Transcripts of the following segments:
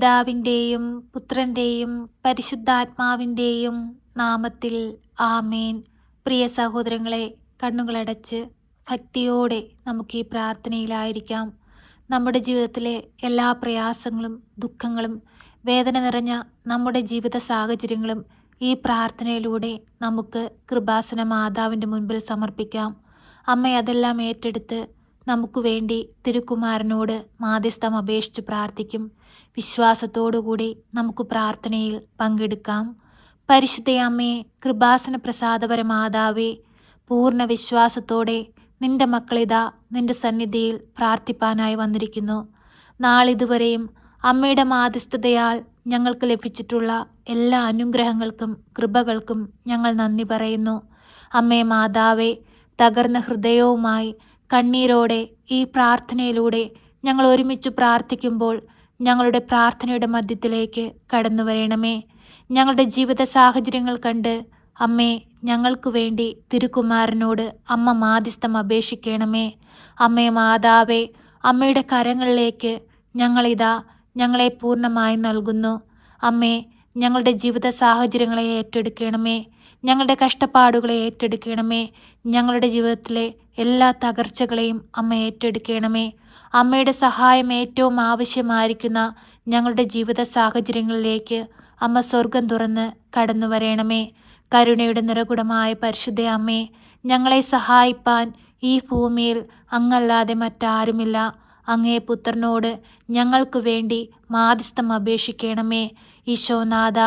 പിതാവിന്റെയും പുത്രന്റെയും പരിശുദ്ധാത്മാവിന്റെയും നാമത്തിൽ ആമേൻ. പ്രിയ സഹോദരങ്ങളെ കണ്ണുകളടച്ച് ഭക്തിയോടെ നമുക്ക് ഈ പ്രാർത്ഥനയിലായിരിക്കാം. നമ്മുടെ ജീവിതത്തിലെ എല്ലാ പ്രയാസങ്ങളും ദുഃഖങ്ങളും വേദന നിറഞ്ഞ നമ്മുടെ ജീവിത സാഹചര്യങ്ങളും ഈ പ്രാർത്ഥനയിലൂടെ നമുക്ക് കൃപാസന മാതാവിന്റെ മുൻപിൽ സമർപ്പിക്കാം. അമ്മ അതെല്ലാം ഏറ്റെടുത്ത് നമുക്ക് വേണ്ടി തിരുക്കുമാരനോട് മാധ്യസ്ഥം അപേക്ഷിച്ച് പ്രാർത്ഥിക്കും. വിശ്വാസത്തോടുകൂടി നമുക്ക് പ്രാർത്ഥനയിൽ പങ്കെടുക്കാം. പരിശുദ്ധയമ്മേ കൃപാസന പ്രസാദപര മാതാവേ പൂർണ വിശ്വാസത്തോടെ നിന്റെ മക്കളിതാ നിന്റെ സന്നിധിയിൽ പ്രാർത്ഥിപ്പാനായി വന്നിരിക്കുന്നു. നാളിതുവരെയും അമ്മയുടെ മാധ്യസ്ഥതയാൽ ഞങ്ങൾക്ക് ലഭിച്ചിട്ടുള്ള എല്ലാ അനുഗ്രഹങ്ങൾക്കും കൃപകൾക്കും ഞങ്ങൾ നന്ദി പറയുന്നു. അമ്മേ മാതാവേ തകർന്ന ഹൃദയവുമായി കണ്ണീരോടെ ഈ പ്രാർത്ഥനയിലൂടെ ഞങ്ങൾ ഒരുമിച്ച് പ്രാർത്ഥിക്കുമ്പോൾ ഞങ്ങളുടെ പ്രാർത്ഥനയുടെ മധ്യത്തിലേക്ക് കടന്നു വരണമേ. ഞങ്ങളുടെ ജീവിത സാഹചര്യങ്ങൾ കണ്ട് അമ്മേ ഞങ്ങൾക്ക് വേണ്ടി തിരുക്കുമാരനോട് അമ്മ മാധ്യസ്ഥം അപേക്ഷിക്കണമേ. അമ്മേ മാതാവേ അമ്മയുടെ കരങ്ങളിലേക്ക് ഞങ്ങളിതാ ഞങ്ങളെ പൂർണമായി നൽകുന്നു. അമ്മേ ഞങ്ങളുടെ ജീവിത സാഹചര്യങ്ങളെ ഏറ്റെടുക്കണമേ. ഞങ്ങളുടെ കഷ്ടപ്പാടുകളെ ഏറ്റെടുക്കണമേ. ഞങ്ങളുടെ ജീവിതത്തിലെ എല്ലാ തകർച്ചകളെയും അമ്മ ഏറ്റെടുക്കണമേ. അമ്മയുടെ സഹായം ഏറ്റവും ആവശ്യമായിരിക്കുന്ന ഞങ്ങളുടെ ജീവിത സാഹചര്യങ്ങളിലേക്ക് അമ്മ സ്വർഗം തുറന്ന് കടന്നു വരേണമേ. കരുണയുടെ നിറകുടമായ പരിശുദ്ധ അമ്മേ ഞങ്ങളെ സഹായിപ്പാൻ ഈ ഭൂമിയിൽ അങ്ങല്ലാതെ മറ്റാരുമില്ല. അങ്ങേ പുത്രനോട് ഞങ്ങൾക്ക് വേണ്ടി മാധ്യസ്ഥം അപേക്ഷിക്കണമേ. ഈശോനാഥ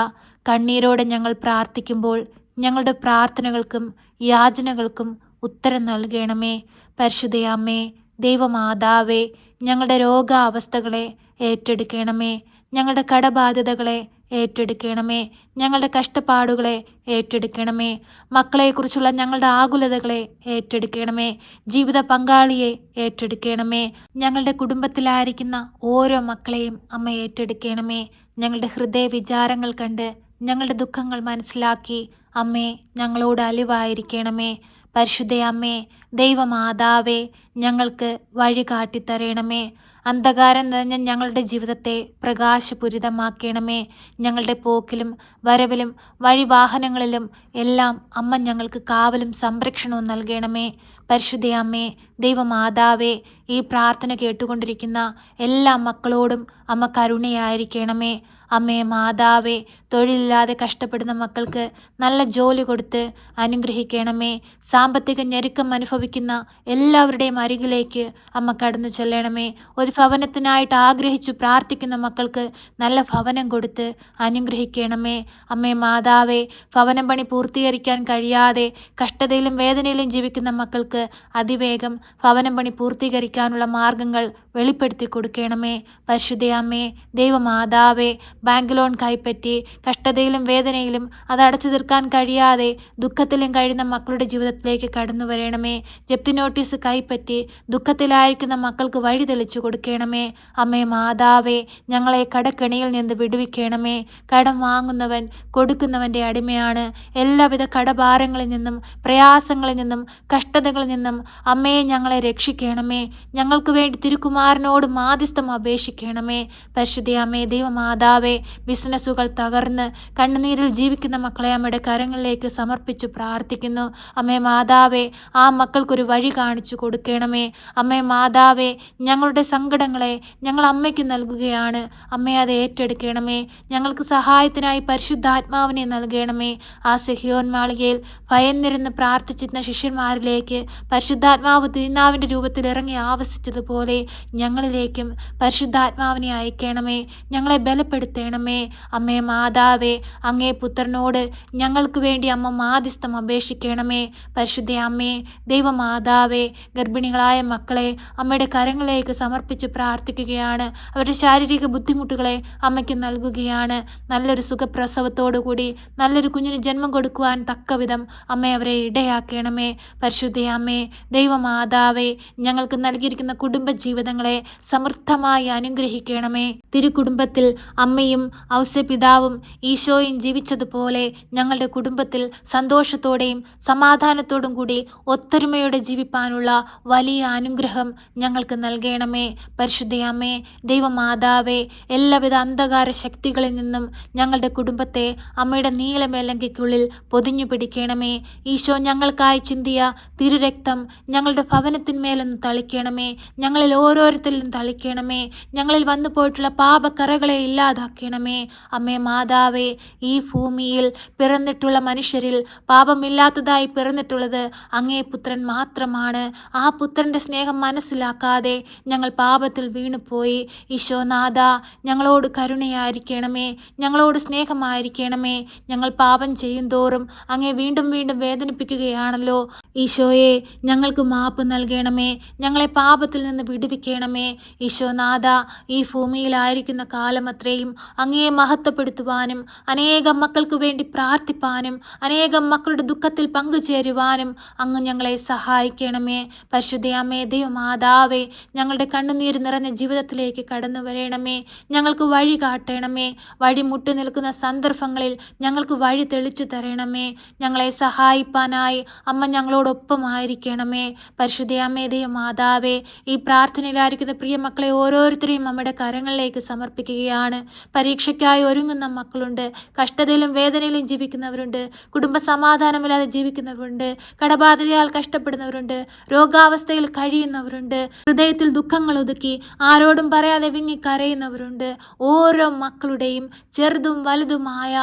കണ്ണീരോടെ ഞങ്ങൾ പ്രാർത്ഥിക്കുമ്പോൾ ഞങ്ങളുടെ പ്രാർത്ഥനകൾക്കും യാചനകൾക്കും ഉത്തരം നൽകണമേ. പരിശുദ്ധയമ്മേ ദൈവമാതാവേ ഞങ്ങളുടെ രോഗാവസ്ഥകളെ ഏറ്റെടുക്കണമേ. ഞങ്ങളുടെ കടബാധ്യതകളെ ഏറ്റെടുക്കണമേ. ഞങ്ങളുടെ കഷ്ടപ്പാടുകളെ ഏറ്റെടുക്കണമേ. മക്കളെക്കുറിച്ചുള്ള ഞങ്ങളുടെ ആകുലതകളെ ഏറ്റെടുക്കണമേ. ജീവിത പങ്കാളിയെ ഏറ്റെടുക്കണമേ. ഞങ്ങളുടെ കുടുംബത്തിലായിരിക്കുന്ന ഓരോ മക്കളെയും അമ്മ ഏറ്റെടുക്കണമേ. ഞങ്ങളുടെ ഹൃദയ വിചാരങ്ങൾ കണ്ട് ഞങ്ങളുടെ ദുഃഖങ്ങൾ മനസ്സിലാക്കി അമ്മേ ഞങ്ങളോട് അലിവായിരിക്കണമേ. പരിശുദ്ധ അമ്മേ ദൈവമാതാവേ ഞങ്ങൾക്ക് വഴി കാട്ടിത്തരണമേ. അന്ധകാരം നിറഞ്ഞ ഞങ്ങളുടെ ജീവിതത്തെ പ്രകാശപൂരിതമാക്കണമേ. ഞങ്ങളുടെ പോക്കിലും വരവിലും വഴിവാഹനങ്ങളിലും എല്ലാം അമ്മ ഞങ്ങൾക്ക് കാവലും സംരക്ഷണവും നൽകണമേ. പരിശുദ്ധയമ്മേ ദൈവമാതാവേ ഈ പ്രാർത്ഥന കേട്ടുകൊണ്ടിരിക്കുന്ന എല്ലാ മക്കളോടും അമ്മ കരുണയായിരിക്കണമേ. അമ്മേ മാതാവേ തൊഴിലില്ലാതെ കഷ്ടപ്പെടുന്ന മക്കൾക്ക് നല്ല ജോലി കൊടുത്ത് അനുഗ്രഹിക്കണമേ. സാമ്പത്തിക ഞെരുക്കം അനുഭവിക്കുന്ന എല്ലാവരുടെയും അരികിലേക്ക് അമ്മ കടന്നു ചെല്ലണമേ. ഒരു ഭവനത്തിനായിട്ട് ആഗ്രഹിച്ചു പ്രാർത്ഥിക്കുന്ന മക്കൾക്ക് നല്ല ഭവനം കൊടുത്ത് അനുഗ്രഹിക്കണമേ. അമ്മേ മാതാവേ ഭവനം പണി പൂർത്തീകരിക്കാൻ കഴിയാതെ കഷ്ടതയിലും വേദനയിലും ജീവിക്കുന്ന മക്കൾക്ക് അതിവേഗം ഭവനം പണി പൂർത്തീകരിക്കാനുള്ള മാർഗങ്ങൾ വെളിപ്പെടുത്തി കൊടുക്കണമേ. പരിശുദ്ധയമ്മേ ദൈവമാതാവേ ബാങ്ക് ലോൺ കൈപ്പറ്റി കഷ്ടതയിലും വേദനയിലും അത് അടച്ചു തീർക്കാൻ കഴിയാതെ ദുഃഖത്തിലും കഴിയുന്ന മക്കളുടെ ജീവിതത്തിലേക്ക് കടന്നു വരണമേ. ജപ്തി നോട്ടീസ് കൈപ്പറ്റി ദുഃഖത്തിലായിരിക്കുന്ന മക്കൾക്ക് വഴി തെളിച്ചു കൊടുക്കണമേ. അമ്മേ മാതാവേ ഞങ്ങളെ കടക്കെണിയിൽ നിന്ന് വിടുവിക്കണമേ. കടം വാങ്ങുന്നവൻ കൊടുക്കുന്നവന്റെ അടിമയാണ്. എല്ലാവിധ കടഭാരങ്ങളിൽ നിന്നും പ്രയാസങ്ങളിൽ നിന്നും കഷ്ടതകളിൽ നിന്നും അമ്മയെ ഞങ്ങളെ രക്ഷിക്കണമേ. ഞങ്ങൾക്ക് വേണ്ടി തിരുക്കുമാരനോട് മാധ്യസ്ഥം അപേക്ഷിക്കണമേ. പരിശുദ്ധ അമ്മേ ദൈവമാതാവേ ബിസിനസ്സുകൾ തകർന്ന് കണ്ണുനീരിൽ ജീവിക്കുന്ന മക്കളെ അമ്മയുടെ കരങ്ങളിലേക്ക് സമർപ്പിച്ചു പ്രാർത്ഥിക്കുന്നു. അമ്മേ മാതാവേ ആ മക്കൾക്കൊരു വഴി കാണിച്ചു കൊടുക്കണമേ. അമ്മേ മാതാവേ ഞങ്ങളുടെ സങ്കടങ്ങളെ ഞങ്ങൾ അമ്മയ്ക്ക് നൽകുകയാണ്. അമ്മയെ അത് ഏറ്റെടുക്കണമേ. ഞങ്ങൾക്ക് സഹായത്തിനായി പരിശുദ്ധാത്മാവിനെ നൽകണമേ. ആ സെഹിയോൻ മാളികയിൽ ഭയന്നിരുന്ന് പ്രാർത്ഥിച്ചിരുന്ന ശിഷ്യന്മാരിലേക്ക് പരിശുദ്ധാത്മാവ് തിരുനാവിന്റെ രൂപത്തിൽ ഇറങ്ങി ആവസിച്ചതുപോലെ ഞങ്ങളിലേക്കും പരിശുദ്ധാത്മാവിനെ അയക്കണമേ. ഞങ്ങളെ ബലപ്പെടുത്തണമേ. അമ്മേ മാതാവേ അങ്ങേ പുത്രനോട് ഞങ്ങൾക്ക് വേണ്ടി അമ്മ മാധ്യസ്ഥം അപേക്ഷിക്കണമേ. പരിശുദ്ധ അമ്മേ ദൈവമാതാവേ ഗർഭിണികളായ മക്കളെ അമ്മയുടെ കരങ്ങളിലേക്ക് സമർപ്പിച്ച് പ്രാർത്ഥിക്കുകയാണ്. അവരുടെ ശാരീരിക ബുദ്ധിമുട്ടുകളെ അമ്മയ്ക്ക് നൽകുകയാണ്. നല്ലൊരു സുഖപ്രസവത്തോടു കൂടി നല്ലൊരു കുഞ്ഞിന് ജന്മം കൊടുക്കുവാൻ തക്കവിധം അമ്മ അവരെ ഇടയാക്കണമേ. പരിശുദ്ധ അമ്മേ ദൈവമാതാവേ ഞങ്ങൾക്ക് നൽകിയിരിക്കുന്ന കുടുംബജീവിതങ്ങളെ സമൃദ്ധമായി അനുഗ്രഹിക്കണമേ. തിരുകുടുംബത്തിൽ അമ്മയും ഔസ്യപിതാവും ഈശോയും ജീവിച്ചതുപോലെ ഞങ്ങളുടെ കുടുംബത്തിൽ സന്തോഷത്തോടെയും സമാധാനത്തോടും കൂടി ഒത്തൊരുമയോടെ ജീവിപ്പാനുള്ള വലിയ അനുഗ്രഹം ഞങ്ങൾക്ക് നൽകണമേ. പരിശുദ്ധയമ്മേ ദൈവമാതാവേ എല്ലാവിധ അന്ധകാര ശക്തികളിൽ നിന്നും ഞങ്ങളുടെ കുടുംബത്തെ അമ്മയുടെ നീലമേലങ്കയ്ക്കുള്ളിൽ പൊതിഞ്ഞു പിടിക്കണമേ. ഈശോ ഞങ്ങൾക്കായി ചിന്തിയ തിരുരക്തം ഞങ്ങളുടെ ഭവനത്തിന്മേലൊന്ന് തളിക്കണമേ. ഞങ്ങളിൽ ഓരോരുത്തരിലും തളിക്കണമേ. ഞങ്ങളിൽ വന്നു പോയിട്ടുള്ള പാപക്കറകളെ ഇല്ലാതാക്കണമേ. അമ്മേ മാതാവേ ഈ ഭൂമിയിൽ പിറന്നിട്ടുള്ള മനുഷ്യരിൽ പാപമില്ലാത്തതായി പിറന്നിട്ടുള്ളത് അങ്ങേ പുത്രൻ മാത്രമാണ്. ആ പുത്രന്റെ സ്നേഹം മനസ്സിലാക്കാതെ ഞങ്ങൾ പാപത്തിൽ വീണുപോയി. ഈശോനാഥ ഞങ്ങളോട് കരുണയായിരിക്കണമേ. ഞങ്ങളോട് സ്നേഹമായിരിക്കണമേ. ഞങ്ങൾ പാപം ചെയ്യും തോറും അങ്ങേ വീണ്ടും വീണ്ടും വേദനിപ്പിക്കുകയാണല്ലോ. ഈശോയെ ഞങ്ങൾക്ക് മാപ്പ് നൽകണമേ. ഞങ്ങളെ പാപത്തിൽ നിന്ന് വിടുവിക്കണമേ. ഈശോനാഥ ഈ ഭൂമിയിലായിരിക്കുന്ന കാലം അത്രയും അങ്ങയെ മഹത്വപ്പെടുത്തുവാനും അനേകം മക്കൾക്ക് വേണ്ടി പ്രാർത്ഥിപ്പാനും അനേകം മക്കളുടെ ദുഃഖത്തിൽ പങ്കുചേരുവാനും അങ്ങ് ഞങ്ങളെ സഹായിക്കണമേ. പരിശുദ്ധയമ്മേ ദൈവമാതാവേ ഞങ്ങളുടെ കണ്ണുനീര് നിറഞ്ഞ ജീവിതത്തിലേക്ക് കടന്നു വരണമേ. ഞങ്ങൾക്ക് വഴി കാട്ടണമേ. വഴി മുട്ടി നിൽക്കുന്ന സന്ദർഭങ്ങളിൽ ഞങ്ങൾക്ക് വഴി തെളിച്ചു തരണമേ. ഞങ്ങളെ സഹായിപ്പാനായി അമ്മ ഞങ്ങളോടൊപ്പമായിരിക്കണമേ. പരിശുദ്ധയമ്മേ ദൈവമാതാവേ ഈ പ്രാർത്ഥനയിലായിരിക്കുന്ന പ്രിയ മക്കളെ ഓരോരുത്തരെയും അമ്മയുടെ കരങ്ങളിലേക്ക് സമർപ്പിക്കുകയാണ്. പരീക്ഷയ്ക്കായി ഒരുങ്ങുന്ന മക്കളുണ്ട്. കഷ്ടതയിലും വേദനയിലും ജീവിക്കുന്നവരുണ്ട്. കുടുംബ സമാധാനമില്ലാതെ ജീവിക്കുന്നവരുണ്ട്. കടബാധിതയാൽ കഷ്ടപ്പെടുന്നവരുണ്ട്. രോഗാവസ്ഥയിൽ കഴിയുന്നവരുണ്ട്. ഹൃദയത്തിൽ ദുഃഖങ്ങൾ ഒതുക്കി ആരോടും പറയാതെ വിങ്ങി കരയുന്നവരുണ്ട്. ഓരോ മക്കളുടെയും ചെറുതും വലുതുമായ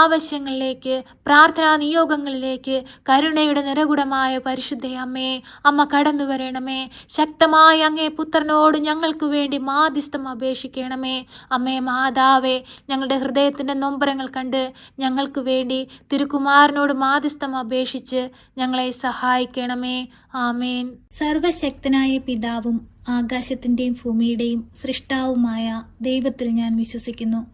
ആവശ്യങ്ങളിലേക്ക് പ്രാർത്ഥനാ നിയോഗങ്ങളിലേക്ക് കരുണയുടെ നിറകുടമായ പരിശുദ്ധ അമ്മേ അമ്മ കടന്നു വരണമേ ശക്തമായ അങ്ങേ പുത്രനോട് ഞങ്ങൾക്ക് വേണ്ടി മാധ്യസ്ഥം അപേക്ഷിക്കണമേ അമ്മേ മാതാവേ ഞങ്ങളുടെ ഹൃദയത്തിന്റെ നൊമ്പരങ്ങൾ കണ്ട് ഞങ്ങൾക്ക് വേണ്ടി തിരുക്കുമാരനോട് മാധ്യസ്ഥം അപേക്ഷിച്ച് ഞങ്ങളെ സഹായിക്കണമേ. ആമേൻ. സർവശക്തനായ പിതാവും ആകാശത്തിന്റെയും ഭൂമിയുടെയും സൃഷ്ടാവുമായ ദൈവത്തിൽ ഞാൻ വിശ്വസിക്കുന്നു.